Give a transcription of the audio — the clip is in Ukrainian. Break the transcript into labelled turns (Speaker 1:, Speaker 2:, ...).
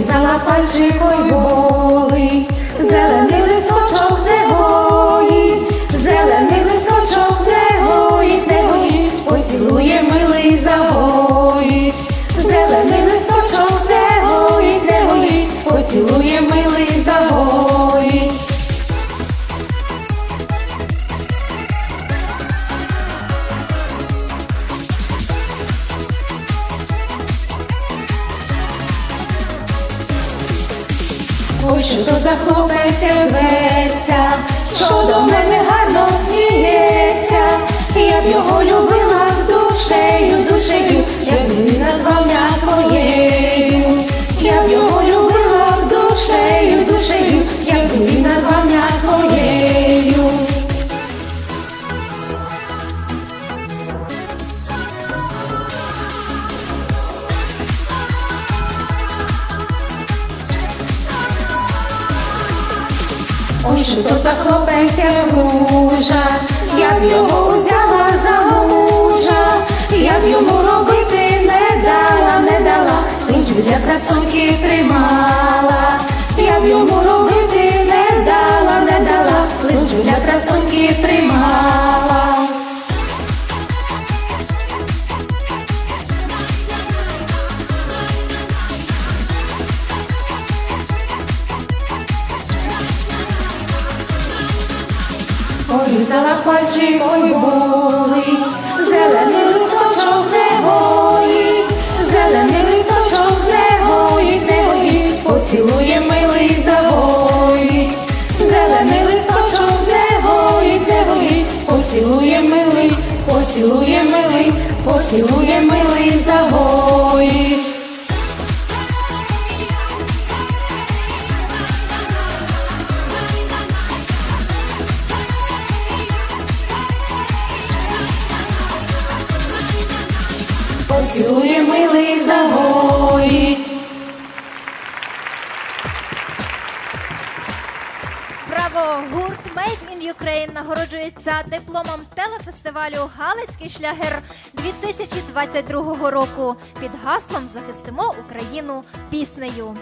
Speaker 1: Порізала пальчик, ой болить, Ой, що то за хлопець зветься, що до мене гарно сміється, я б його любила Ой, що то за хлопець гружа, я б його взяла за мужа, я б йому робити не дала, не дала, лиш для красунки Порізала пальчик, ой болить, зелений листочок не гоїть, зелений листочок не гоїть, не гоїть, поцілує милий загоїть, зелений листочок не гоїть, не гоїть, поцілує милий, поцілує милий, поцілує милий загоїть. Поцілує милий загоїть.
Speaker 2: Браво! Гурт Made in Ukraine нагороджується дипломом телефестивалю Галицький шлягер 2022 року під гаслом Захистимо Україну піснею.